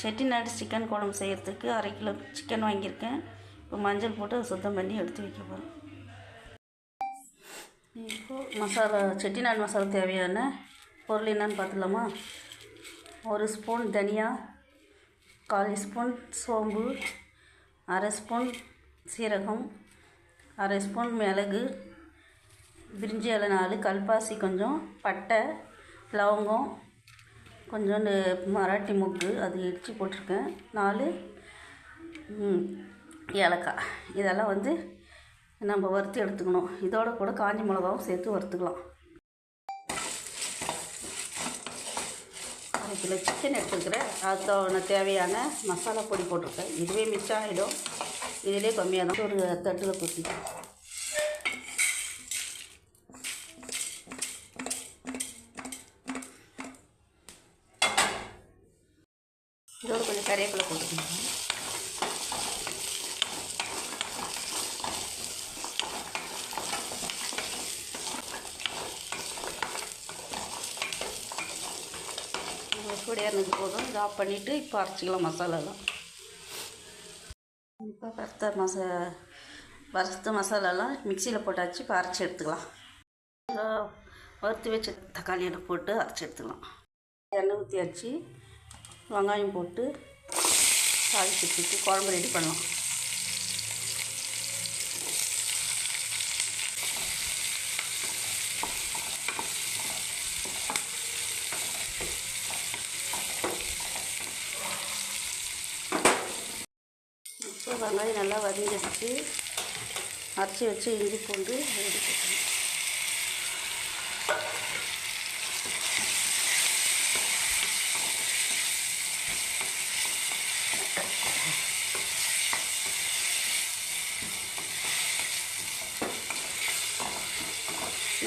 Chettinad chicken குழம்பு செய்கிறதுக்கு அரை கிலோ சிக்கன் வாங்கியிருக்கேன். இப்போ மஞ்சள் போட்டு அதை சுத்தம் பண்ணி எடுத்து வைக்க போகிறேன் இப்போது மசாலா செட்டிநாடு மசாலா தேவையான பொருள் என்னன்னு பார்த்துலாமா ஒரு ஸ்பூன் தனியா கால் ஸ்பூன் சோம்பு அரை ஸ்பூன் சீரகம் அரை ஸ்பூன் மிளகு பிரிஞ்சி இலை நாலு கல்பாசி கொஞ்சம் பட்டை லவங்கம் கொஞ்சோண்டு மராட்டி முக்கு அது இடித்து போட்டிருக்கேன். நாலு ஏலக்காய். இதெல்லாம் வந்து நம்ம வறுத்து எடுத்துக்கணும். இதோட கூட காஞ்சி மிளகாவும் சேர்த்து வறுத்துக்கலாம். அரை கிலோ சிக்கன் எடுத்துக்கிறேன் அதுக்கான தேவையான மசாலா பொடி போட்டிருக்கேன். இதுவே மிச்சம் ஆகிடும் இதிலே கம்மியாக தான் ஒரு தட்டில் கொத்திக்கலாம் இதோடு கொஞ்சம் கறிவேப்பிலை போட்டுக்கணும் கூட இறந்தது போதும். இதை ஆஃப் பண்ணிவிட்டு இப்போ அரைச்சிக்கலாம் மசாலாலாம். இப்போ வறுத்த மசா வறுத்த மசாலாலாம் மிக்சியில் போட்டாச்சு. இப்போ அரைச்சி எடுத்துக்கலாம். வறுத்து வச்ச தக்காளியில் போட்டு அரைச்சி எடுத்துக்கலாம். எண்ணெய் ஊற்றியாச்சு வெங்காயம் போட்டு தாளிச்சு வச்சுட்டு குழம்பு ரெடி பண்ணலாம். இப்போ வெங்காயம் நல்லா வதங்கிடுச்சு. அரைச்சி வச்சு இஞ்சி பூண்டு ரெடி பண்ணணும்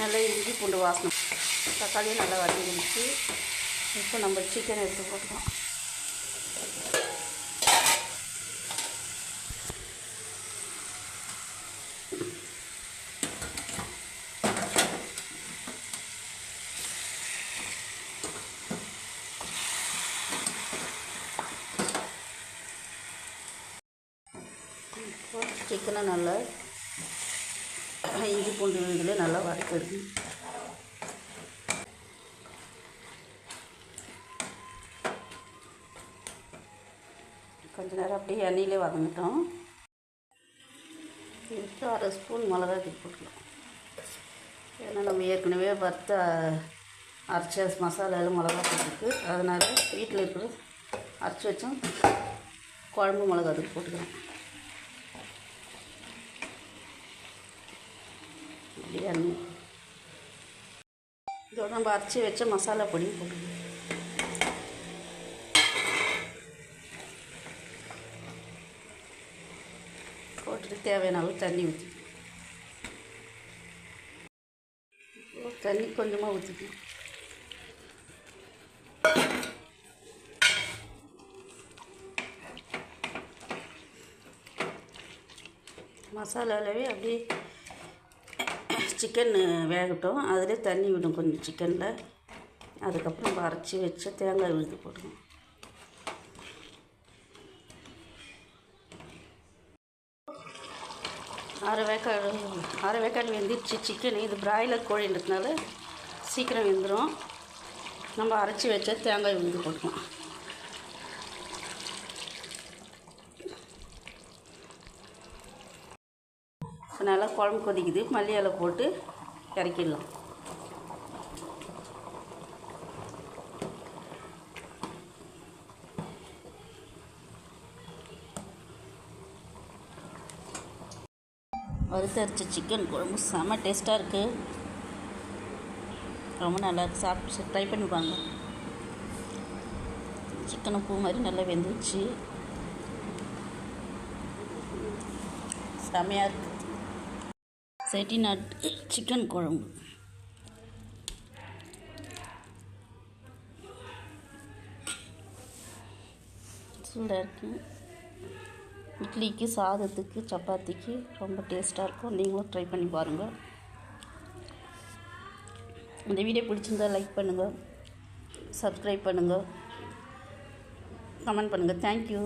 நல்லா இஞ்சி பூண்டு வாசனை. தக்காளியும் நல்லா வதங்கிடுச்சு இப்போ நம்ம சிக்கன் எடுத்து போட்டுக்கலாம். இப்போ சிக்கனை நல்லா இஞ்சி பூண்டு இதில் நல்லா வறுத்துடுங்க கொஞ்ச நேரம் அப்படியே எண்ணெயிலே வதங்கிட்டோம். இப்போ அரை ஸ்பூன் மிளகா தூக்கி போட்டுக்கலாம். ஏன்னா நம்ம ஏற்கனவே வறுத்த அரைச்ச மசாலாவில் மிளகா போட்டுருக்கு. அதனால் வீட்டில் இருக்கிற அரைச்சி வச்சோம் குழம்பு மிளகா தூக்கி போட்டுக்கிறேன் பிரியாணி இதோட நம்ம அரைச்சி வச்ச மசாலா பொடியும் போட்டுக்கலாம். போட்டுட்டு தேவையான அளவு தண்ணி ஊற்றி தண்ணி கொஞ்சமாக ஊற்றிக்கணும் மசாலாலவே அப்படியே சிக்கன் வேகட்டும். அதிலே தண்ணி விடும் கொஞ்சம் சிக்கனில். அதுக்கப்புறம் நம்ம அரைச்சி வச்சு தேங்காய் விழுது போடுவோம் அரை வேக்காடு அரை வேக்காடு வெந்துருச்சு சிக்கன். இது பிராய்லர் கோழின்றதுனால சீக்கிரம் வெந்துடும் நம்ம அரைச்சி வச்சா தேங்காய் விழுந்து போட்டுக்கலாம் இப்போ நல்லா குழம்பு கொதிக்குது. மல்லி இலை போட்டு இறக்கிடலாம். வறுத்தரைச்ச சிக்கன் குழம்பு செம்ம டேஸ்ட்டாக இருக்குது ரொம்ப நல்லா இருக்குது சாப்பிட்டு ட்ரை பண்ணி பாங்க சிக்கனை பூ மாதிரி நல்லா வெந்துச்சு செமையாக இருக்குது செட்டிநாட் சிக்கன் குழம்பு சூடாக இருக்கு இட்லிக்கு சாதத்துக்கு சப்பாத்திக்கு ரொம்ப டேஸ்ட்டாக இருக்கும். நீங்களும் ட்ரை பண்ணி பாருங்கள் இந்த வீடியோ பிடிச்சிருந்தா லைக் பண்ணுங்கள் சப்ஸ்கிரைப் பண்ணுங்கள் கமெண்ட் பண்ணுங்கள் தேங்க்யூ